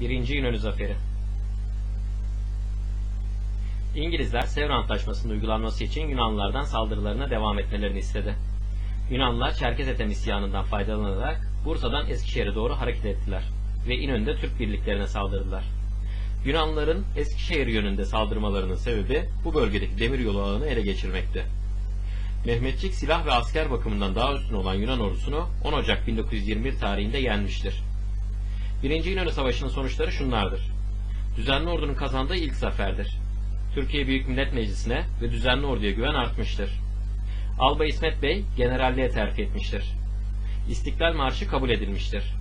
1. İnönü Zaferi İngilizler Sevr Antlaşması'nın uygulanması için Yunanlılardan saldırılarına devam etmelerini istedi. Yunanlılar Çerkezetem isyanından faydalanarak Bursa'dan Eskişehir'e doğru hareket ettiler ve İnönü'de Türk birliklerine saldırdılar. Yunanlıların Eskişehir yönünde saldırmalarının sebebi bu bölgedeki demiryolu ağını ele geçirmekti. Mehmetçik silah ve asker bakımından daha üstün olan Yunan ordusunu 10 Ocak 1921 tarihinde yenmiştir. Birinci İnönü Savaşı'nın sonuçları şunlardır. Düzenli ordunun kazandığı ilk zaferdir. Türkiye Büyük Millet Meclisi'ne ve düzenli orduya güven artmıştır. Albay İsmet Bey generalliğe terfi etmiştir. İstiklal Marşı kabul edilmiştir.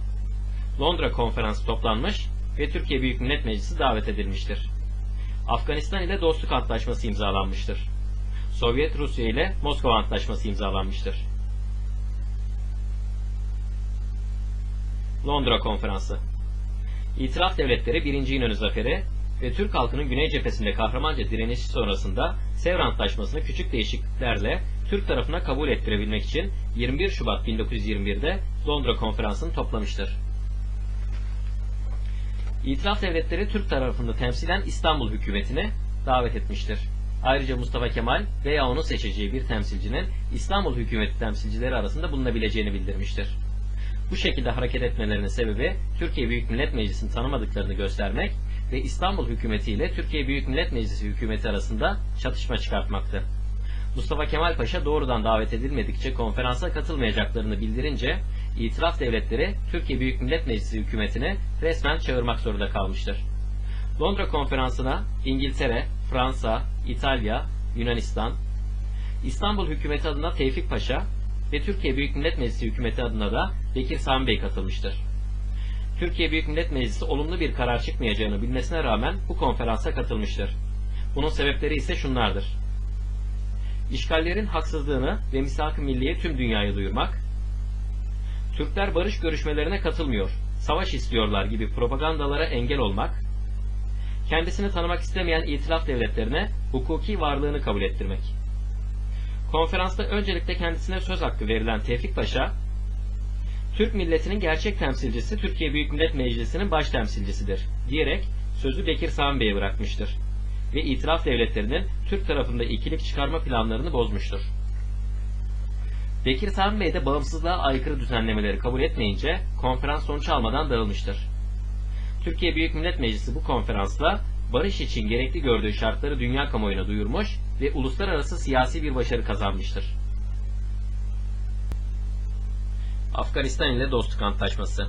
Londra Konferansı toplanmış ve Türkiye Büyük Millet Meclisi davet edilmiştir. Afganistan ile dostluk antlaşması imzalanmıştır. Sovyet Rusya ile Moskova Antlaşması imzalanmıştır. Londra Konferansı İtiraf Devletleri 1. İnönü Zaferi ve Türk halkının Güney cephesinde kahramanca direnişi sonrasında Sevr Antlaşması'nı küçük değişikliklerle Türk tarafına kabul ettirebilmek için 21 Şubat 1921'de Londra Konferansı'nı toplamıştır. İtiraf devletleri Türk tarafında temsilen İstanbul hükümetini davet etmiştir. Ayrıca Mustafa Kemal veya onun seçeceği bir temsilcinin İstanbul hükümeti temsilcileri arasında bulunabileceğini bildirmiştir. Bu şekilde hareket etmelerinin sebebi Türkiye Büyük Millet Meclisi'ni tanımadıklarını göstermek ve İstanbul hükümeti ile Türkiye Büyük Millet Meclisi hükümeti arasında çatışma çıkartmaktı. Mustafa Kemal Paşa doğrudan davet edilmedikçe konferansa katılmayacaklarını bildirince itiraf devletleri Türkiye Büyük Millet Meclisi hükümetini resmen çağırmak zorunda kalmıştır. Londra konferansına İngiltere, Fransa, İtalya, Yunanistan, İstanbul hükümeti adına Tevfik Paşa ve Türkiye Büyük Millet Meclisi hükümeti adına da Bekir Sami Bey katılmıştır. Türkiye Büyük Millet Meclisi olumlu bir karar çıkmayacağını bilmesine rağmen bu konferansa katılmıştır. Bunun sebepleri ise şunlardır. İşgallerin haksızlığını ve misak-ı milliye tüm dünyaya duyurmak, Türkler barış görüşmelerine katılmıyor, savaş istiyorlar gibi propagandalara engel olmak, kendisini tanımak istemeyen itilaf devletlerine hukuki varlığını kabul ettirmek. Konferansta öncelikle kendisine söz hakkı verilen Tevfik Paşa, Türk milletinin gerçek temsilcisi Türkiye Büyük Millet Meclisi'nin baş temsilcisidir diyerek sözü Bekir Sami Bey'e bırakmıştır ve itiraf devletlerinin Türk tarafında ikilik çıkarma planlarını bozmuştur. Bekir Sami Bey de bağımsızlığa aykırı düzenlemeleri kabul etmeyince konferans sonuç almadan dağılmıştır. Türkiye Büyük Millet Meclisi bu konferansla barış için gerekli gördüğü şartları dünya kamuoyuna duyurmuş ve uluslararası siyasi bir başarı kazanmıştır. Afganistan ile Dostluk Antlaşması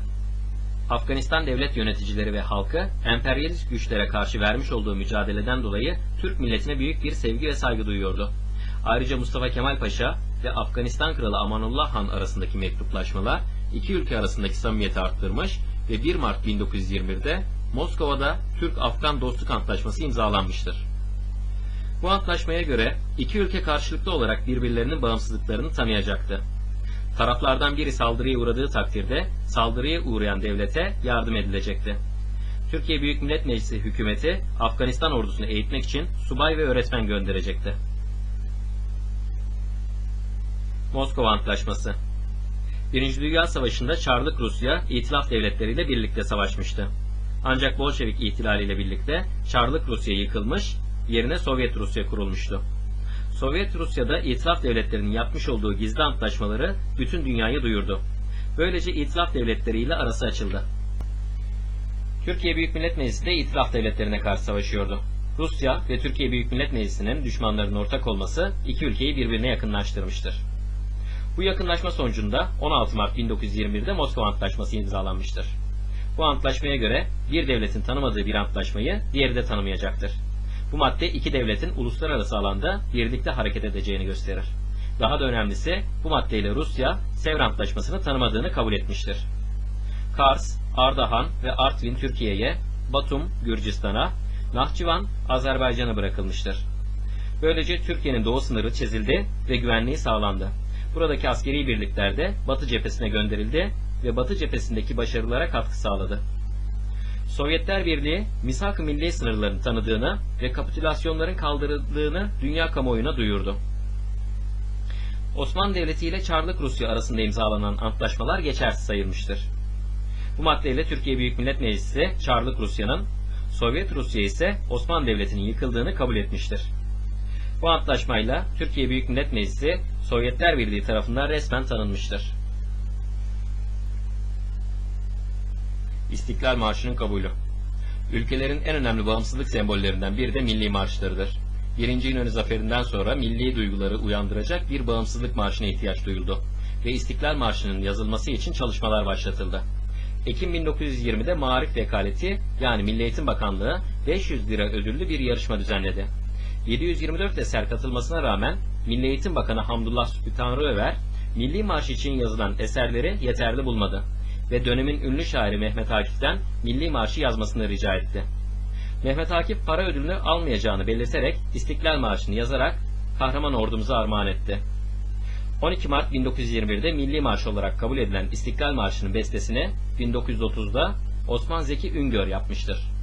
Afganistan devlet yöneticileri ve halkı emperyalist güçlere karşı vermiş olduğu mücadeleden dolayı Türk milletine büyük bir sevgi ve saygı duyuyordu. Ayrıca Mustafa Kemal Paşa ve Afganistan Kralı Amanullah Han arasındaki mektuplaşmalar iki ülke arasındaki samimiyeti arttırmış ve 1 Mart 1921'de Moskova'da Türk-Afgan Dostluk Antlaşması imzalanmıştır. Bu antlaşmaya göre iki ülke karşılıklı olarak birbirlerinin bağımsızlıklarını tanıyacaktı. Taraflardan biri saldırıya uğradığı takdirde saldırıya uğrayan devlete yardım edilecekti. Türkiye Büyük Millet Meclisi hükümeti Afganistan ordusunu eğitmek için subay ve öğretmen gönderecekti. Moskova Antlaşması Birinci Dünya Savaşı'nda Çarlık Rusya İtilaf devletleriyle birlikte savaşmıştı. Ancak Bolşevik ihtilaliyle birlikte Çarlık Rusya yıkılmış, yerine Sovyet Rusya kurulmuştu. Sovyet Rusya'da itilaf devletlerinin yapmış olduğu gizli antlaşmaları bütün dünyaya duyurdu. Böylece itilaf devletleriyle arası açıldı. Türkiye Büyük Millet Meclisi de itilaf devletlerine karşı savaşıyordu. Rusya ve Türkiye Büyük Millet Meclisi'nin düşmanlarının ortak olması iki ülkeyi birbirine yakınlaştırmıştır. Bu yakınlaşma sonucunda 16 Mart 1921'de Moskova Antlaşması imzalanmıştır. Bu antlaşmaya göre bir devletin tanımadığı bir antlaşmayı diğeri de tanımayacaktır. Bu madde iki devletin uluslararası alanda birlikte hareket edeceğini gösterir. Daha da önemlisi bu maddeyle Rusya Sevr Antlaşması'nı tanımadığını kabul etmiştir. Kars, Ardahan ve Artvin Türkiye'ye, Batum Gürcistan'a, Nahçıvan Azerbaycan'a bırakılmıştır. Böylece Türkiye'nin doğu sınırı çizildi ve güvenliği sağlandı. Buradaki askeri birlikler de Batı cephesine gönderildi ve Batı cephesindeki başarılara katkı sağladı. Sovyetler Birliği misak-ı milli sınırlarını tanıdığını ve kapitülasyonların kaldırıldığını dünya kamuoyuna duyurdu. Osmanlı Devleti ile Çarlık Rusya arasında imzalanan antlaşmalar geçersiz sayılmıştır. Bu maddeyle Türkiye Büyük Millet Meclisi Çarlık Rusya'nın, Sovyet Rusya ise Osmanlı Devleti'nin yıkıldığını kabul etmiştir. Bu antlaşmayla Türkiye Büyük Millet Meclisi Sovyetler Birliği tarafından resmen tanınmıştır. İstiklal Marşı'nın kabulü Ülkelerin en önemli bağımsızlık sembollerinden biri de milli marşlarıdır. Birinci İnönü Zaferi'nden sonra milli duyguları uyandıracak bir bağımsızlık marşına ihtiyaç duyuldu ve İstiklal Marşı'nın yazılması için çalışmalar başlatıldı. Ekim 1920'de Maarif Vekaleti yani Milli Eğitim Bakanlığı 500 lira ödüllü bir yarışma düzenledi. 724 eser katılmasına rağmen Milli Eğitim Bakanı Hamdullah Tanrıöver, Milli Marş için yazılan eserleri yeterli bulmadı ve dönemin ünlü şairi Mehmet Akif'ten Milli Marşı yazmasını rica etti. Mehmet Akif para ödülünü almayacağını belirterek İstiklal Marşı'nı yazarak kahraman ordumuza armağan etti. 12 Mart 1921'de Milli Marş olarak kabul edilen İstiklal Marşı'nın bestesini 1930'da Osman Zeki Üngör yapmıştır.